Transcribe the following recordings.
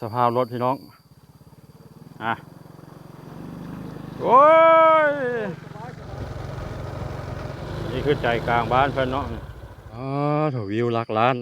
สภาพรถพี่น้อง อะ โอ้ย นี่คือใจกลางบ้านเพิ่นเนาะอ๋อถวิวหลักล้าน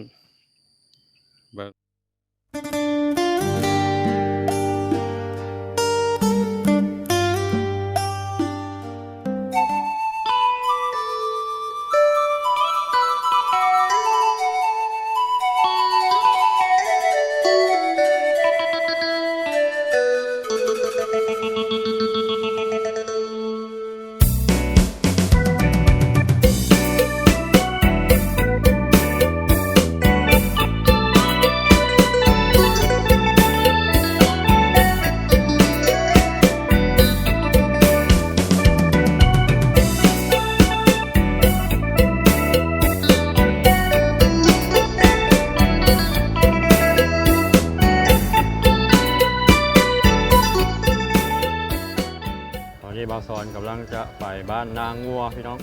จะไปบ้านนางงัวพี่น้อง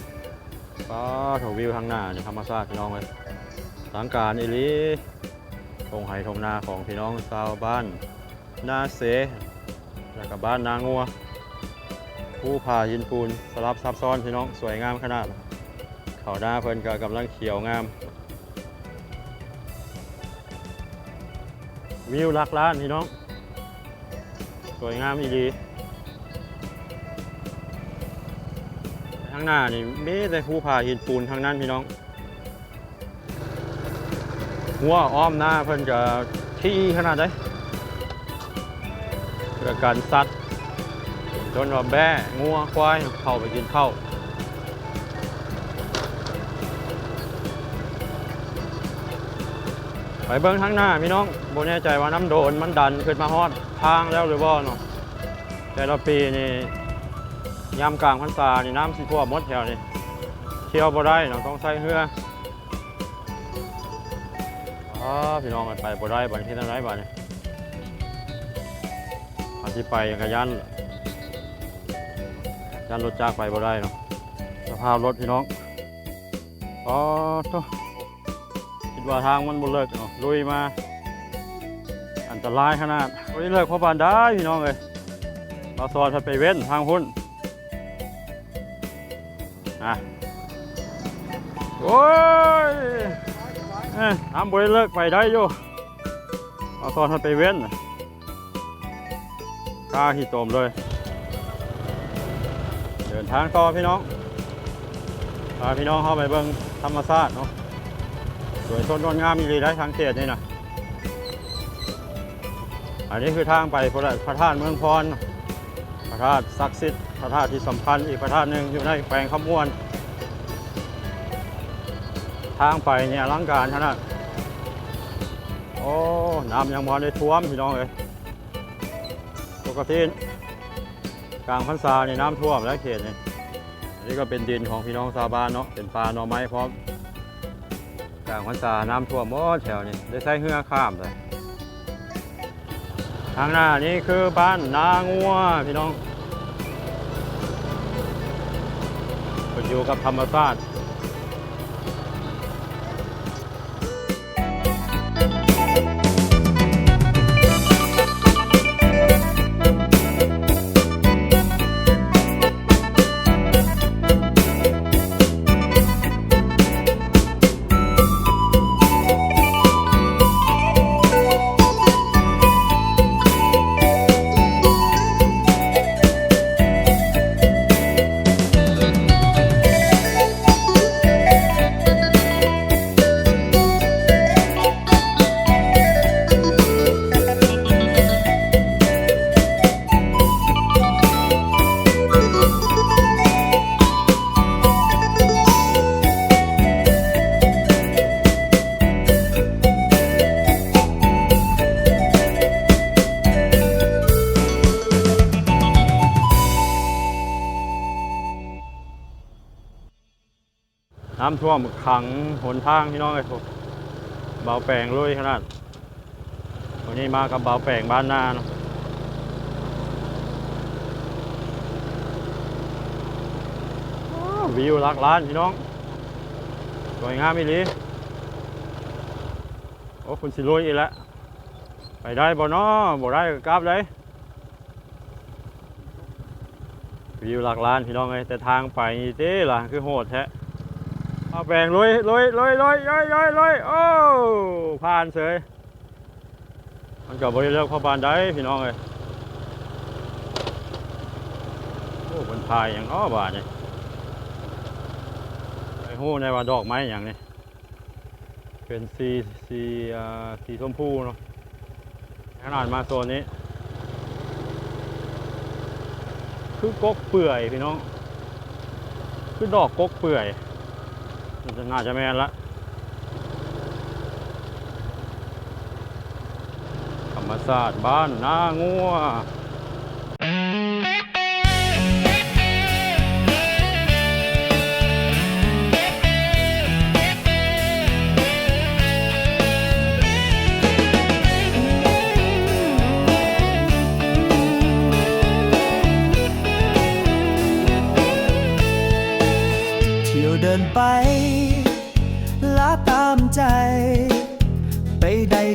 ก็ถวิวทางหน้านี่ธรรมชาติพี่น้องเลยสังการอิลีทงไห้ทงนาของพี่น้องชาวบ้านนาเสแล้วก็บ้านนางงัว ผู้ผ่าหินปูนสลับซับซ้อนพี่น้องสวยงามขนาด เขาหน้าเพลินก็กำลังเขียวงาม วิวหลักล้านพี่น้อง สวยงามอีดีางหน้านี่มีแต่ภูผาหินปูนทางนั้นพี่น้อง หัวอ้อมหน้าเพิ่นจะที่ขนาดได้เพื่อการสัตว์จนว่าแบ่งัวควายเข้าไปกินข้าวไปเบิ้งทางหน้าพี่น้องโบแน่ใจว่าน้ำโดนมันดันขึ้นมาฮอดทางแล้วหรือบ่เนาะแต่ละปีนี่ ยามกลางพรรษานี่น้ำสิท่วมหมดแถวนี่เที่ยวบ่ได้เนาะต้องใส่เรืออ๋อพี่น้องกันไปบ่ได้บัดที่นั่นไรบัดนี่อาที่ไปกระยันยันรถจากไปบ่ได้เนาะสภาพรถพี่น้องอ๋อโตคิดว่าทางมันบ่เลิกเนาะลุยมา อันตรายขนาดลุยเลิกพราะบานได้พี่น้องเลยเราสอนถ้าไปเว้นทางพุ่น อะโอ้ยน้ำบ่ได้เลิกไปได้อยู่เราสอนถ้าไปเว้นกล้าขี่ตมเลย เดินทางต่อพี่น้องพาพี่น้องเข้าไปเบิ่งธรรมชาติเนาะสวยสดงดงามมีเลยได้ทางเขตนี่นะอันนี้คือทางไปพระธาตุเมืองพรพระธาตุศักดิ์สิทธิ์ ระธาตุที่สำคัญอีกพระธาตุหนึ่งอยู่ในแขวงขมวน ทางไปเนี่ยอลังการขนาดโอ้น้ำยังมอได้ท่วมพี่น้องเลยปกติกลางพรรษาในน้ำท่วมแล้วเขตนี่นนี้ก็เป็นดินของพี่น้องชาวบ้านเนาะเป็นปลาหน่อไม้พร้อมกลางพรรษาน้ำท่วมหมดแถวนี้ได้ใช้เรือข้ามเลยทางหน้านี้คือบ้านนางัวพี่น้อง อยู่กับธรรมชาติ น้ำท่วมขังหนทางพี่น้องไอ้พวกเบาแปลงลุยขนาดวันนี้มากับเบาแปลงบ้านนาเนาะวิวหลักล้านพี่น้องสวยงามอีหลีโอ้คุณสิลุยอีกแล้วไปได้บ่เนาะบ่ได้ก็กลับเลยวิวหลักล้านพี่น้องเอ้ยแต่ทางไปนี่เด้ล่ะคือโหดแท้ เอาแบ่งลุยลุยลุยลุยลุยลุยลุยโอ้ผ่านเสยมันก็บ่ได้เลิกเข้าบ้านได้พี่น้องเอ้ยโอ้บนพายอย่างอ้อบาดนี่ไอ้ฮู้ในว่าดอกไม้อย่างนี้เป็นสีสีอ่าสีชมพูเนาะขนาดมาโซนนี้ คือกกเปื่อยพี่น้อง คือดอกกกเปื่อย นจะน่าจะแม่นละธรรมศาสตร์บ้านนางัว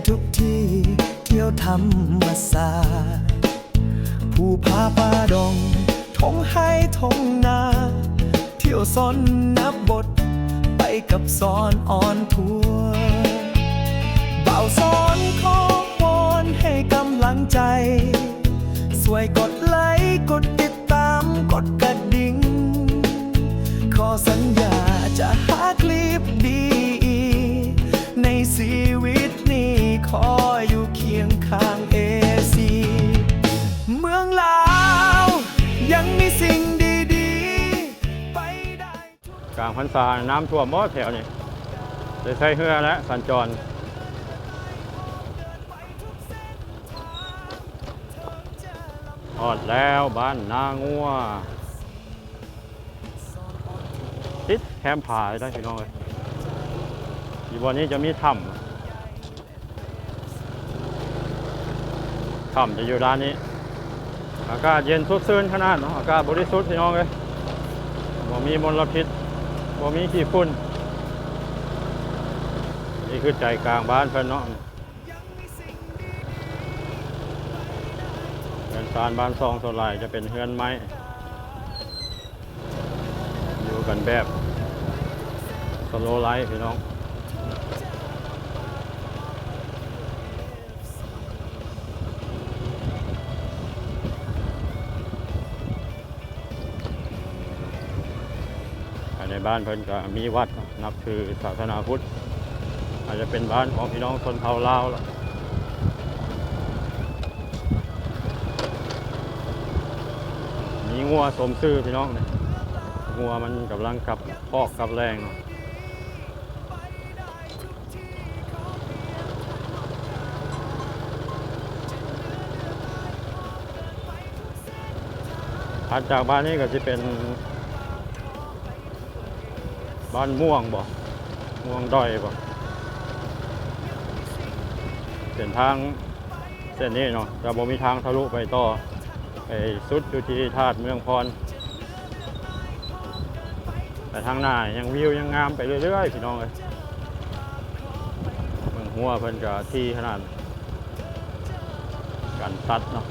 ทุกที่ เที่ยวธรรมศาสตร์ผู้พาป่าดงทงให้ทงนา เที่ยวสนนับบท ไปกับสอนอ่อนทัวเบาสอนขอวอนให้กำลังใจ สวยกดไลค์กดางพรรษาน้ำท่วมหมดแถวนี้ได้ใช้เรือแล้วสัญจรออดแล้วบ้านนางัวติดแคมป์ผาได้พี่น้องเลยอยู่วันนี้จะมีถ้ำถ้ำจะอยู่ด้านนี้ อากาศเย็นสดชื่นขนาดเนาะอากาศบริสุทธิ์พี่น้องเลยบ่มีมลพิษ บ่มีขี้ฝุ่นนี่คือใจกลางบ้านพิ่นเนาะเรือนซานบ้านซองโซลายจะเป็นเฮือนไม้ อยู่กันแบบสโลไลท์พี่น้อง บ้านเพิ่นก็มีวัดนับถือศาสนาพุทธ อาจจะเป็นบ้านของพี่น้องชนเผ่าลาวละมีงัวสมซื่อพี่น้องเนี่ยงัวมันกำลังกับพอกกับแรงเนาะถัดจากบ้านนี้ก็จะเป็น บ้านม่วงบ่ม่วงดอยบ่เส้นทางเส้นนี้เนาะจะบ่มีทางทะลุไปต่อไปสุดอยู่ที่ธาตุเมืองพร แต่ทางหน้ายังวิวยังงามไปเรื่อยๆพี่น้องเลยเมืองหัวเพิ่นก็ที่ขนาดกันตัดเนาะ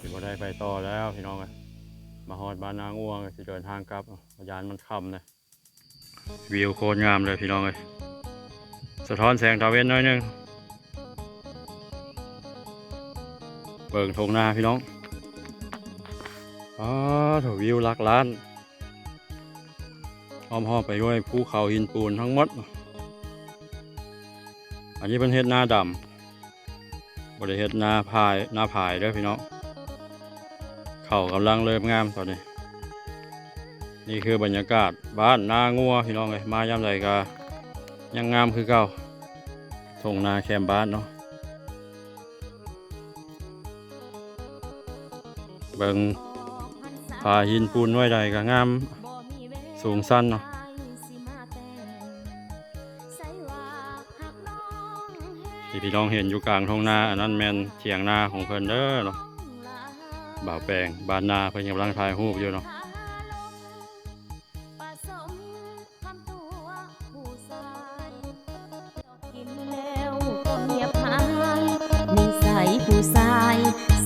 สิบ่ได้ไปต่อแล้วพี่น้องเลยมาฮอดบ้านนางอ้วงสิเดินทางกลับเนาะยานมันค่ำเลย วิวโคตรงามเลยพี่น้องเลยสะท้อนแสงตะเวนน่อยนึงเบิ่งทงนาพี่น้องอ๋อถวิวหลักล้านอ้อมหอไปด้วยภูเขาหินปูนทั้งหมด อันนี้เป็นเฮ็ดนาดำบริเฮ็ดนาพายนาผายเด้อพี่น้องเข่ากำลังเริ่มงามตอนนี้ นี่คือบรรยากาศบ้านนางัวพี่น้องเลยมายามใดก็ยังงามคือเก่าส่งนาแคมบ้านเนาะเบิงผาหินปูนไว้ใดก็งามสูงสั้นเนาะที่พี่น้องเห็นอยู่กลางทงนาอันนั้นแมนเถียงนาของเพิ่นเด้อเนาะบ่าวแปลงบ้านนาเพิ่นกำลังถ่ายรูปอยู่เนาะ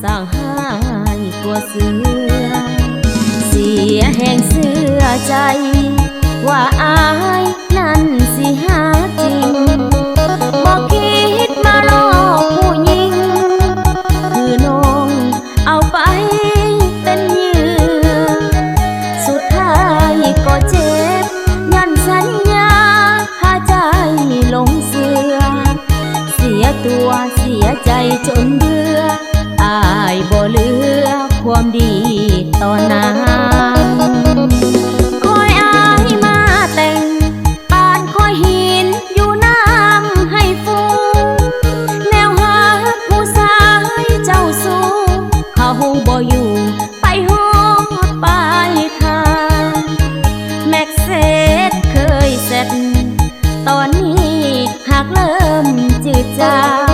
สร้างหายกว่าเสือ เสียแห่งเสือใจ ว่าอายนั้นสิหา ดต่อน้าคอยอายมาแต่งปานคอยหินอยู่น้ำให้ฟูแนวหาผู้สายเจ้าสู้เขาบ่อยู่ไปหอดปลายทางแม็กเซตเคยเสร็จ ตอนนี้หากเริ่มจืดจาง